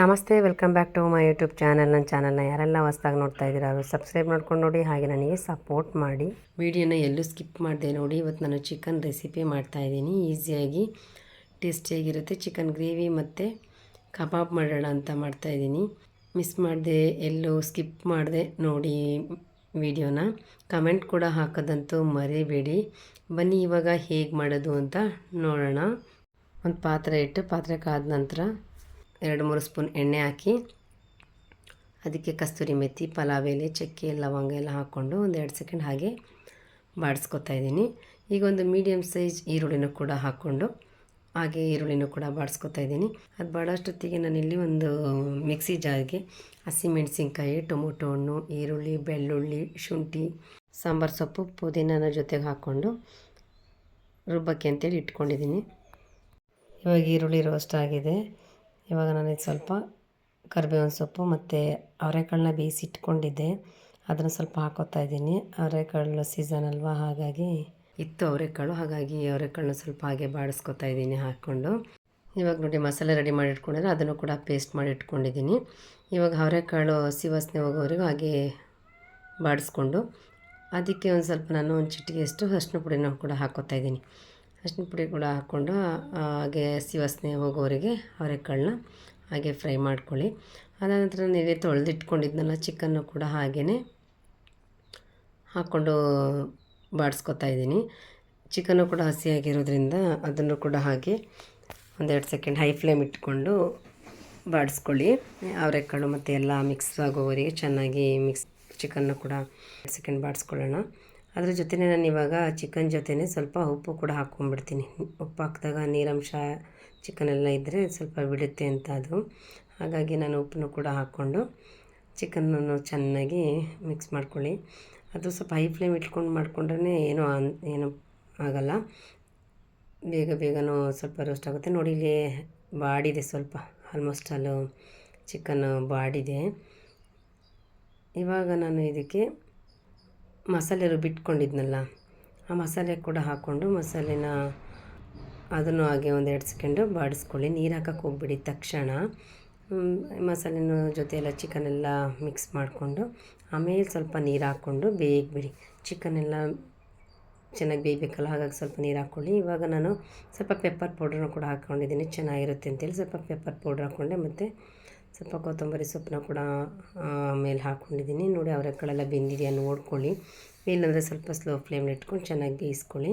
ನಮಸ್ತೆ, welcome back to my YouTube channel. ನನ್ನ ಚಾನಲ್ನ ಯಾರೆಲ್ಲ ಹೊಸ್ದಾಗಿ ನೋಡ್ತಾ ಇದ್ದೀರಾ ಅವರು ಸಬ್ಸ್ಕ್ರೈಬ್ ಮಾಡ್ಕೊಂಡು ನೋಡಿ, ಹಾಗೆ ನನಗೆ ಸಪೋರ್ಟ್ ಮಾಡಿ. ವಿಡಿಯೋನ ಎಲ್ಲೂ ಸ್ಕಿಪ್ ಮಾಡಿದೆ ನೋಡಿ, ಇವತ್ತು ನಾನು ಚಿಕನ್ ರೆಸಿಪಿ ಮಾಡ್ತಾಯಿದ್ದೀನಿ ಈಸಿಯಾಗಿ ಟೇಸ್ಟಿಯಾಗಿರುತ್ತೆ ಚಿಕನ್ ಗ್ರೇವಿ ಮತ್ತು ಕಬಾಬ್ ಮಾಡೋಣ ಅಂತ ಮಾಡ್ತಾಯಿದ್ದೀನಿ ಮಿಸ್ ಮಾಡಿದೆ, ಎಲ್ಲೂ ಸ್ಕಿಪ್ ಮಾಡಿದೆ ನೋಡಿ ವಿಡಿಯೋನ. ಕಮೆಂಟ್ ಕೂಡ ಹಾಕೋದಂತೂ ಮರಿಬೇಡಿ. ಬನ್ನಿ, ಇವಾಗ ಹೇಗೆ ಮಾಡೋದು ಅಂತ ನೋಡೋಣ. ಒಂದು ಪಾತ್ರೆ ಇಟ್ಟು, ಪಾತ್ರೆ ಕಾದ ನಂತರ ಎರಡು ಮೂರು ಸ್ಪೂನ್ ಎಣ್ಣೆ ಹಾಕಿ ಅದಕ್ಕೆ ಕಸ್ತೂರಿ ಮೆತ್ತಿ ಪಲಾವ್ ಎಲೆ, ಚಕ್ಕೆ, ಲವಂಗ ಎಲ್ಲ ಹಾಕ್ಕೊಂಡು ಒಂದು ಎರಡು ಸೆಕೆಂಡ್ ಹಾಗೆ ಬಾಡಿಸ್ಕೊತಾ ಇದ್ದೀನಿ. ಈಗ ಒಂದು ಮೀಡಿಯಮ್ ಸೈಜ್ ಈರುಳ್ಳಿನೂ ಕೂಡ ಹಾಕ್ಕೊಂಡು ಹಾಗೆ ಈರುಳ್ಳಿನೂ ಕೂಡ ಬಾಡಿಸ್ಕೊತಾ ಇದ್ದೀನಿ. ಅದು ಬಾಡೋಷ್ಟೊತ್ತಿಗೆ ನಾನಿಲ್ಲಿ ಒಂದು ಮಿಕ್ಸಿ ಜಾರ್ಗೆ ಹಸಿಮೆಣಸಿನ್ಕಾಯಿ ಟೊಮೊಟೊ ಹಣ್ಣು, ಈರುಳ್ಳಿ, ಬೆಳ್ಳುಳ್ಳಿ, ಶುಂಠಿ, ಸಾಂಬಾರು ಸೊಪ್ಪು, ಪುದೀನನ ಜೊತೆಗೆ ಹಾಕ್ಕೊಂಡು ರುಬ್ಬಕ್ಕೆ ಅಂತೇಳಿ ಇಟ್ಕೊಂಡಿದ್ದೀನಿ. ಇವಾಗ ಈರುಳ್ಳಿ ರೋಸ್ಟ್ ಆಗಿದೆ. ಇವಾಗ ನಾನು ಇದು ಸ್ವಲ್ಪ ಕರಿಬೇವಿನ ಸೊಪ್ಪು ಮತ್ತು ಅವರೆಕಾಳನ್ನ ಬೇಯಿಸಿ ಇಟ್ಕೊಂಡಿದ್ದೆ ಅದನ್ನು ಸ್ವಲ್ಪ ಹಾಕೋತಾ ಇದ್ದೀನಿ. ಅವರೆಕಾಳು ಸೀಸನ್ ಅಲ್ವಾ? ಹಾಗಾಗಿ ಇತ್ತು ಅವರೆಕಾಳು. ಹಾಗಾಗಿ ಅವರೆಕಾಳನ್ನ ಸ್ವಲ್ಪ ಹಾಗೆ ಬಾಡಿಸ್ಕೊತಾ ಇದ್ದೀನಿ ಹಾಕ್ಕೊಂಡು. ಇವಾಗ ನೋಡಿ ಮಸಾಲೆ ರೆಡಿ ಮಾಡಿ ಇಟ್ಕೊಂಡಿದ್ರೆ ಅದನ್ನು ಕೂಡ ಪೇಸ್ಟ್ ಮಾಡಿ ಇಟ್ಕೊಂಡಿದ್ದೀನಿ. ಇವಾಗ ಅವರೆಕಾಳು ಸಿವಾಸನೆ ಹೋಗೋವರೆಗೂ ಹಾಗೆ ಬಾಡಿಸ್ಕೊಂಡು, ಅದಕ್ಕೆ ಒಂದು ಸ್ವಲ್ಪ ನಾನು ಒಂದು ಚಿಟಿಕೆಯಷ್ಟು ಅರಿಶಿನ ಪುಡಿನ ಕೂಡ ಹಾಕೋತಾ ಇದ್ದೀನಿ. ಅರಿಶಿನ ಪುಡಿ ಕೂಡ ಹಾಕ್ಕೊಂಡು ಹಾಗೆ ಹಸಿ ವಾಸನೆ ಹೋಗೋವರೆಗೆ ಅವರೆಕಾಳನ್ನ ಹಾಗೆ ಫ್ರೈ ಮಾಡ್ಕೊಳ್ಳಿ. ಅದಾದ ನಂತರ ನೀವೇ ತೊಳೆದಿಟ್ಕೊಂಡಿದ್ನಲ್ಲ ಚಿಕನ್ನು ಕೂಡ ಹಾಗೆಯೇ ಹಾಕ್ಕೊಂಡು ಬಾಡಿಸ್ಕೊತಾ ಇದ್ದೀನಿ. ಚಿಕನ್ನು ಕೂಡ ಹಸಿಯಾಗಿರೋದ್ರಿಂದ ಅದನ್ನು ಕೂಡ ಹಾಗೆ ಒಂದೆರಡು ಸೆಕೆಂಡ್ ಹೈ ಫ್ಲೇಮ್ ಇಟ್ಕೊಂಡು ಬಾಡಿಸ್ಕೊಳ್ಳಿ. ಅವರೆಕಾಳು ಮತ್ತು ಎಲ್ಲ ಮಿಕ್ಸ್ ಆಗೋವರೆಗೆ ಚೆನ್ನಾಗಿ ಮಿಕ್ಸ್ ಚಿಕನ್ನು ಕೂಡ ಸೆಕೆಂಡ್ ಬಾಡಿಸ್ಕೊಳ್ಳೋಣ. ಅದ್ರ ಜೊತೆನೇ ನಾನು ಇವಾಗ ಚಿಕನ್ ಜೊತೆನೇ ಸ್ವಲ್ಪ ಉಪ್ಪು ಕೂಡ ಹಾಕ್ಕೊಂಡ್ಬಿಡ್ತೀನಿ. ಉಪ್ಪು ಹಾಕಿದಾಗ ನೀರಂಶ ಚಿಕನೆಲ್ಲ ಇದ್ದರೆ ಸ್ವಲ್ಪ ಬಿಡುತ್ತೆ ಅಂತ ಅದು ಹಾಗಾಗಿ ನಾನು ಉಪ್ಪನ್ನು ಕೂಡ ಹಾಕ್ಕೊಂಡು ಚಿಕನನ್ನು ಚೆನ್ನಾಗಿ ಮಿಕ್ಸ್ ಮಾಡ್ಕೊಳ್ಳಿ. ಅದು ಸ್ವಲ್ಪ ಹೈ ಫ್ಲೇಮ್ ಇಟ್ಕೊಂಡು ಮಾಡ್ಕೊಂಡ್ರೆ ಏನೂ ಅನ್ ಏನೂ ಆಗಲ್ಲ. ಬೇಗ ಬೇಗನೂ ಸ್ವಲ್ಪ ರೋಸ್ಟ್ ಆಗುತ್ತೆ. ನೋಡಿ ಇಲ್ಲಿ ಬಾಡಿದೆ ಸ್ವಲ್ಪ ಆಲ್ಮೋಸ್ಟ್ ಅಲ್ಲೂ ಚಿಕನ್ ಬಾಡಿದೆ. ಇವಾಗ ನಾನು ಇದಕ್ಕೆ ಮಸಾಲೆ ರುಬ್ಬಿಟ್ಕೊಂಡಿದ್ನಲ್ಲ ಆ ಮಸಾಲೆ ಕೂಡ ಹಾಕ್ಕೊಂಡು ಮಸಾಲೆನ ಅದನ್ನು ಹಾಗೆ ಒಂದು ಎರಡು ಸೆಕೆಂಡು ಬಾಡಿಸ್ಕೊಳ್ಳಿ. ನೀರು ಹಾಕಕ್ಕೆ ಹೋಗ್ಬಿಡಿ ತಕ್ಷಣ. ಮಸಾಲೆನ ಜೊತೆ ಎಲ್ಲ ಚಿಕನೆಲ್ಲ ಮಿಕ್ಸ್ ಮಾಡಿಕೊಂಡು ಆಮೇಲೆ ಸ್ವಲ್ಪ ನೀರು ಹಾಕ್ಕೊಂಡು ಚಿಕನ್ ಚಿಕನೆಲ್ಲ ಚೆನ್ನಾಗಿ ಬೇಯಬೇಕಲ್ಲ, ಹಾಗಾಗಿ ಸ್ವಲ್ಪ ನೀರು ಹಾಕ್ಕೊಳ್ಳಿ. ಇವಾಗ ನಾನು ಸ್ವಲ್ಪ ಪೆಪ್ಪರ್ ಪೌಡ್ರನ್ನು ಕೂಡ ಹಾಕ್ಕೊಂಡಿದ್ದೀನಿ. ಚೆನ್ನಾಗಿರುತ್ತೆ ಅಂತೇಳಿ ಸ್ವಲ್ಪ ಪೆಪ್ಪರ್ ಪೌಡ್ರ್ ಹಾಕ್ಕೊಂಡೆ ಮತ್ತು ಸ್ವಲ್ಪ ಕೊತ್ತಂಬರಿ ಸೊಪ್ಪನ್ನ ಕೂಡ ಮೇಲೆ ಹಾಕ್ಕೊಂಡಿದ್ದೀನಿ ನೋಡಿ ಅವರೆಕಾಳೆಲ್ಲ ಬೆಂದಿದೆಯಾ ನೋಡ್ಕೊಳ್ಳಿ. ಇಲ್ಲಾಂದರೆ ಸ್ವಲ್ಪ ಸ್ಲೋ ಫ್ಲೇಮ್ನ ಇಟ್ಕೊಂಡು ಚೆನ್ನಾಗಿ ಬೇಯಿಸ್ಕೊಳ್ಳಿ.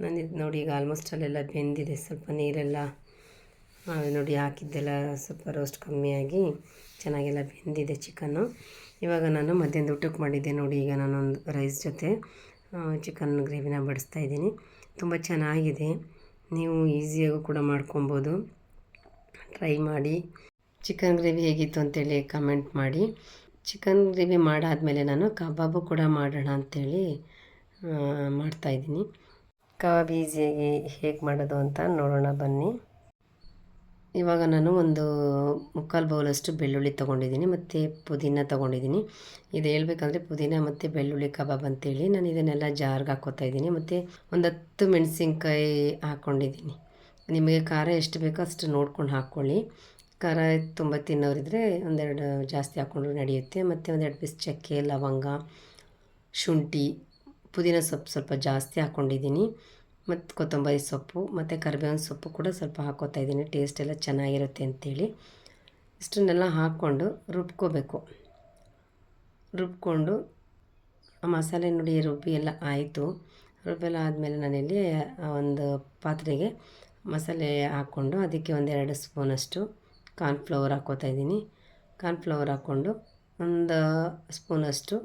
ನಾನು ಇದು ನೋಡಿ, ಈಗ ಆಲ್ಮೋಸ್ಟ್ ಅಲ್ಲೆಲ್ಲ ಬೆಂದಿದೆ. ಸ್ವಲ್ಪ ನೀರೆಲ್ಲ ನೋಡಿ, ಹಾಕಿದ್ದೆಲ್ಲ ಸ್ವಲ್ಪ ರೋಸ್ಟ್ ಕಮ್ಮಿಯಾಗಿ ಚೆನ್ನಾಗೆಲ್ಲ ಬೆಂದಿದೆ ಚಿಕನ್ನು ಇವಾಗ ನಾನು ಮಧ್ಯಾಹ್ನದ ಊಟಕ್ಕೆ ಮಾಡಿದ್ದೆ ನೋಡಿ, ಈಗ ನಾನೊಂದು ರೈಸ್ ಜೊತೆ ಚಿಕನ್ ಗ್ರೇವಿನ ಬಡಿಸ್ತಾ ಇದ್ದೀನಿ. ತುಂಬ ಚೆನ್ನಾಗಿದೆ. ನೀವು ಈಸಿಯಾಗೂ ಕೂಡ ಮಾಡ್ಕೊಬೋದು. ಟ್ರೈ ಮಾಡಿ. ಚಿಕನ್ ಗ್ರೇವಿ ಹೇಗಿತ್ತು ಅಂತೇಳಿ ಕಮೆಂಟ್ ಮಾಡಿ. ಚಿಕನ್ ಗ್ರೇವಿ ಮಾಡಾದಮೇಲೆ ನಾನು ಕಬಾಬು ಕೂಡ ಮಾಡೋಣ ಅಂಥೇಳಿ ಮಾಡ್ತಾಯಿದ್ದೀನಿ ಕಬಾಬ್ ಈಸಿಯಾಗಿ ಹೇಗೆ ಮಾಡೋದು ಅಂತ ನೋಡೋಣ, ಬನ್ನಿ. ಇವಾಗ ನಾನು ಒಂದು ಮುಕ್ಕಾಲು ಬೌಲಷ್ಟು ಬೆಳ್ಳುಳ್ಳಿ ತೊಗೊಂಡಿದ್ದೀನಿ ಮತ್ತು ಪುದೀನ ತೊಗೊಂಡಿದ್ದೀನಿ. ಇದು ಹೇಳ್ಬೇಕಂದ್ರೆ ಪುದೀನ ಮತ್ತು ಬೆಳ್ಳುಳ್ಳಿ ಕಬಾಬ್ ಅಂತೇಳಿ ನಾನು ಇದನ್ನೆಲ್ಲ ಜಾರ್ಗೆ ಹಾಕೋತಾ ಇದ್ದೀನಿ ಮತ್ತು ಒಂದು ಹತ್ತು ಮೆಣಸಿನ್ಕಾಯಿ ಹಾಕ್ಕೊಂಡಿದ್ದೀನಿ ನಿಮಗೆ ಖಾರ ಎಷ್ಟು ಬೇಕೋ ಅಷ್ಟು ನೋಡ್ಕೊಂಡು ಹಾಕ್ಕೊಳ್ಳಿ. ಖಾರ ತುಂಬ ತಿನ್ನೋರಿದ್ರೆ ಒಂದೆರಡು ಜಾಸ್ತಿ ಹಾಕ್ಕೊಂಡ್ರು ನಡೆಯುತ್ತೆ. ಮತ್ತು ಒಂದೆರಡು ಪೀಸ್ ಚಕ್ಕೆ, ಲವಂಗ, ಶುಂಠಿ, ಪುದೀನ ಸೊಪ್ಪು ಸ್ವಲ್ಪ ಜಾಸ್ತಿ ಹಾಕ್ಕೊಂಡಿದ್ದೀನಿ ಮತ್ತು ಕೊತ್ತಂಬರಿ ಸೊಪ್ಪು, ಮತ್ತು ಕರಿಬೇವಿನ ಸೊಪ್ಪು ಕೂಡ ಸ್ವಲ್ಪ ಹಾಕೋತಾ ಇದ್ದೀನಿ. ಟೇಸ್ಟ್ ಎಲ್ಲ ಚೆನ್ನಾಗಿರುತ್ತೆ ಅಂಥೇಳಿ ಇಷ್ಟನ್ನೆಲ್ಲ ಹಾಕ್ಕೊಂಡು ರುಬ್ಕೋಬೇಕು. ರುಬ್ಕೊಂಡು ಆ ಮಸಾಲೆ ನೋಡಿ ರುಬ್ಬಿ ಎಲ್ಲ ಆಯಿತು. ರುಬ್ಬೆಲ್ಲ ಆದಮೇಲೆ ನಾನಿಲ್ಲಿ ಒಂದು ಪಾತ್ರೆಗೆ ಮಸಾಲೆ ಹಾಕ್ಕೊಂಡು ಅದಕ್ಕೆ ಒಂದೆರಡು ಸ್ಪೂನಷ್ಟು ಕಾರ್ನ್ಫ್ಲವರ್ ಹಾಕ್ಕೋತಾ ಇದ್ದೀನಿ. ಕಾರ್ನ್ಫ್ಲವರ್ ಹಾಕ್ಕೊಂಡು ಒಂದು ಸ್ಪೂನಷ್ಟು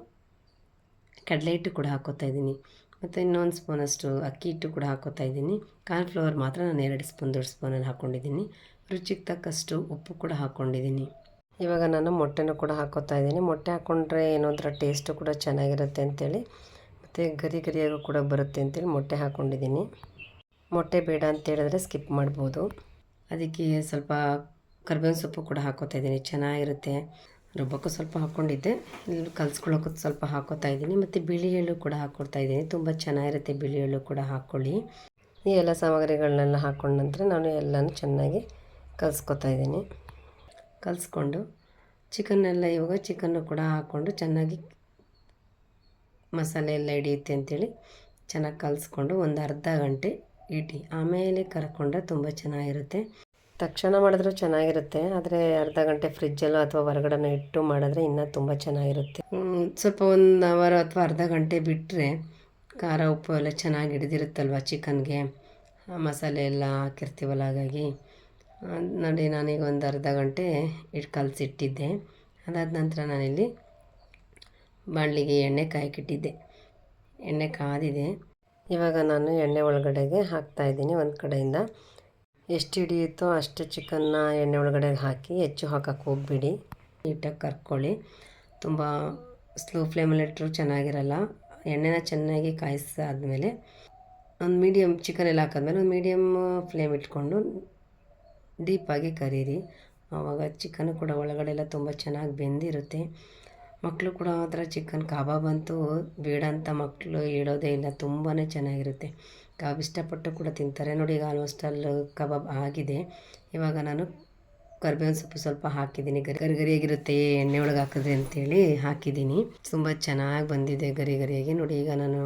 ಕಡಲೆ ಹಿಟ್ಟು ಕೂಡ ಹಾಕ್ಕೋತಾ ಇದ್ದೀನಿ. ಮತ್ತು ಇನ್ನೊಂದು ಸ್ಪೂನಷ್ಟು ಅಕ್ಕಿ ಹಿಟ್ಟು ಕೂಡ ಹಾಕ್ಕೋತಾ ಇದ್ದೀನಿ. ಕಾರ್ನ್ಫ್ಲವರ್ ಮಾತ್ರ ನಾನು ಎರಡು ಸ್ಪೂನ್, ದೊಡ್ಡ ಸ್ಪೂನಲ್ಲಿ ಹಾಕ್ಕೊಂಡಿದ್ದೀನಿ ರುಚಿಗೆ ತಕ್ಕಷ್ಟು ಉಪ್ಪು ಕೂಡ ಹಾಕ್ಕೊಂಡಿದ್ದೀನಿ ಇವಾಗ ನಾನು ಮೊಟ್ಟೆನೂ ಕೂಡ ಹಾಕ್ಕೋತಾ ಇದ್ದೀನಿ. ಮೊಟ್ಟೆ ಹಾಕ್ಕೊಂಡ್ರೆ ಏನೋ ಒಂಥರ ಟೇಸ್ಟು ಕೂಡ ಚೆನ್ನಾಗಿರುತ್ತೆ ಅಂತೇಳಿ. ಮತ್ತು ಗರಿ ಗರಿಯಾಗೂ ಕೂಡ ಬರುತ್ತೆ ಅಂತೇಳಿ ಮೊಟ್ಟೆ ಹಾಕ್ಕೊಂಡಿದ್ದೀನಿ ಮೊಟ್ಟೆ ಬೇಡ ಅಂತೇಳಿದ್ರೆ ಸ್ಕಿಪ್ ಮಾಡ್ಬೋದು. ಅದಕ್ಕೆ ಸ್ವಲ್ಪ ಕರ್ಬೇವಿನ ಸೊಪ್ಪು ಕೂಡ ಹಾಕೋತಾ ಇದ್ದೀನಿ. ಚೆನ್ನಾಗಿರುತ್ತೆ. ರುಬ್ಬಕ್ಕೂ ಸ್ವಲ್ಪ ಹಾಕ್ಕೊಂಡಿದ್ದೆ. ಇಲ್ಲಿ ಕಲ್ಸ್ಕೊಳ್ಳೋಕ್ಕೂ ಸ್ವಲ್ಪ ಹಾಕೋತಾ ಇದ್ದೀನಿ. ಮತ್ತು ಬಿಳಿ ಎಳ್ಳು ಕೂಡ ಹಾಕ್ಕೊಡ್ತಾ ಇದ್ದೀನಿ. ತುಂಬ ಚೆನ್ನಾಗಿರುತ್ತೆ ಬಿಳಿ ಎಳ್ಳು ಕೂಡ ಹಾಕ್ಕೊಳ್ಳಿ ಈ ಎಲ್ಲ ಸಾಮಗ್ರಿಗಳನ್ನೆಲ್ಲ ಹಾಕ್ಕೊಂಡ ನಂತರ ನಾನು ಎಲ್ಲನೂ ಚೆನ್ನಾಗಿ ಕಲಿಸ್ಕೊತಾ ಇದ್ದೀನಿ. ಕಲಿಸ್ಕೊಂಡು ಚಿಕನ್ನೆಲ್ಲ ಇವಾಗ ಚಿಕನ್ನು ಕೂಡ ಹಾಕ್ಕೊಂಡು ಚೆನ್ನಾಗಿ ಮಸಾಲೆ ಎಲ್ಲ ಹಿಡಿಯುತ್ತೆ ಅಂಥೇಳಿ ಚೆನ್ನಾಗಿ ಕಲಿಸ್ಕೊಂಡು ಒಂದು ಅರ್ಧ ಗಂಟೆ ಇಟ್ಟು ಆಮೇಲೆ ಕರ್ಕೊಂಡ್ರೆ ತುಂಬ ಚೆನ್ನಾಗಿರುತ್ತೆ. ತಕ್ಷಣ ಮಾಡಿದ್ರೆ ಚೆನ್ನಾಗಿರುತ್ತೆ ಆದರೆ ಅರ್ಧ ಗಂಟೆ ಫ್ರಿಜ್ಜಲ್ಲೋ ಅಥವಾ ಹೊರಗಡೆನೋ ಇಟ್ಟು ಮಾಡಿದ್ರೆ ಇನ್ನೂ ತುಂಬ ಚೆನ್ನಾಗಿರುತ್ತೆ. ಸ್ವಲ್ಪ ಒಂದು ಅವರ್ ಅಥವಾ ಅರ್ಧ ಗಂಟೆ ಬಿಟ್ಟರೆ ಖಾರ ಉಪ್ಪು ಎಲ್ಲ ಚೆನ್ನಾಗಿ ಹಿಡಿದಿರುತ್ತಲ್ವ ಚಿಕನ್ಗೆ? ಮಸಾಲೆ ಎಲ್ಲ ಹಾಕಿರ್ತೀವಲ್ಲ ಹಾಗಾಗಿ. ನೋಡಿ ನಾನೀಗ ಒಂದು ಅರ್ಧ ಗಂಟೆ ಇಟ್ಟು ಕಲಸಿಟ್ಟಿದ್ದೆ. ಅದಾದ ನಂತರ ನಾನಿಲ್ಲಿ ಬಾಣಲಿಗೆ ಎಣ್ಣೆ ಕಾಯಕ್ಕಿಟ್ಟಿದ್ದೆ ಎಣ್ಣೆ ಕಾದಿದೆ. ಇವಾಗ ನಾನು ಎಣ್ಣೆ ಒಳಗಡೆಗೆ ಹಾಕ್ತಾಯಿದ್ದೀನಿ ಒಂದು ಕಡೆಯಿಂದ. ಎಷ್ಟು ಹಿಡಿಯುತ್ತೋ ಅಷ್ಟು ಚಿಕನ್ನ ಎಣ್ಣೆ ಒಳಗಡೆ ಹಾಕಿ ಹೆಚ್ಚು ಹಾಕಕ್ಕೆ ಹೋಗ್ಬಿಡಿ. ನೀಟಾಗಿ ಕರ್ಕೊಳ್ಳಿ. ತುಂಬ ಸ್ಲೋ ಫ್ಲೇಮಲ್ಲಿ ಇಟ್ಟರು ಚೆನ್ನಾಗಿರಲ್ಲ. ಎಣ್ಣೆನ ಚೆನ್ನಾಗಿ ಕಾಯಿಸಾದ್ಮೇಲೆ ಒಂದು ಮೀಡಿಯಮ್ ಚಿಕನ್ ಎಲ್ಲ ಹಾಕಿದ್ಮೇಲೆ ಒಂದು ಮೀಡಿಯಮ್ ಫ್ಲೇಮ್ ಇಟ್ಕೊಂಡು ಡೀಪಾಗಿ ಕರೀರಿ. ಆವಾಗ ಚಿಕನ್ ಕೂಡ ಒಳಗಡೆ ಎಲ್ಲ ತುಂಬ ಚೆನ್ನಾಗಿ ಬೆಂದಿರುತ್ತೆ. ಮಕ್ಕಳು ಕೂಡ ಥರ ಚಿಕನ್ ಕಬಾಬ್ ಅಂತೂ ಬೇಡ ಅಂತ ಮಕ್ಕಳು ಹೇಳೋದೇ ಇಲ್ಲ ತುಂಬಾ ಚೆನ್ನಾಗಿರುತ್ತೆ. ಕಬಾಬ್ ಇಷ್ಟಪಟ್ಟು ಕೂಡ ತಿಂತಾರೆ. ನೋಡಿ, ಈಗ ಆಲ್ಮೋಸ್ಟ್ ಅಲ್ಲಿ ಕಬಾಬ್ ಆಗಿದೆ. ಇವಾಗ ನಾನು ಕರ್ಬೇವಿನ ಸೊಪ್ಪು ಸ್ವಲ್ಪ ಹಾಕಿದ್ದೀನಿ. ಗರಿ ಗರಿ, ಗರಿಯಾಗಿರುತ್ತೆ, ಎಣ್ಣೆ ಒಳಗೆ ಹಾಕಿದ್ರೆ ಅಂತೇಳಿ ಹಾಕಿದ್ದೀನಿ. ತುಂಬ ಚೆನ್ನಾಗಿ ಬಂದಿದೆ ಗರಿ, ಗರಿಯಾಗಿ. ನೋಡಿ, ಈಗ ನಾನು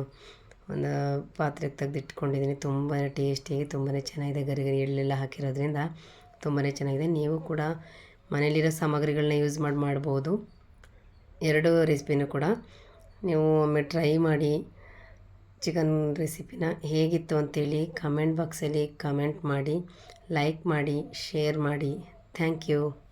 ಒಂದು ಪಾತ್ರೆಗೆ ತೆಗೆದಿಟ್ಕೊಂಡಿದ್ದೀನಿ. ತುಂಬಾ ಟೇಸ್ಟಿಯಾಗಿ ತುಂಬಾ ಚೆನ್ನಾಗಿದೆ ಗರಿ ಗರಿ ಎಳ್ಳೆಲ್ಲ ಹಾಕಿರೋದ್ರಿಂದ ತುಂಬಾ ಚೆನ್ನಾಗಿದೆ. ನೀವು ಕೂಡ ಮನೇಲಿರೋ ಸಾಮಗ್ರಿಗಳನ್ನ ಯೂಸ್ ಮಾಡಿ, ಮಾಡ್ಬೋದು. ಎರಡು ರೆಸಿಪಿನೂ ಕೂಡ ನೀವು ಒಮ್ಮೆ ಟ್ರೈ ಮಾಡಿ ಚಿಕನ್ ರೆಸಿಪಿನ ಹೇಗಿತ್ತು ಅಂತೇಳಿ ಕಮೆಂಟ್ ಬಾಕ್ಸಲ್ಲಿ ಕಮೆಂಟ್ ಮಾಡಿ, ಲೈಕ್ ಮಾಡಿ, ಶೇರ್ ಮಾಡಿ. Thank you.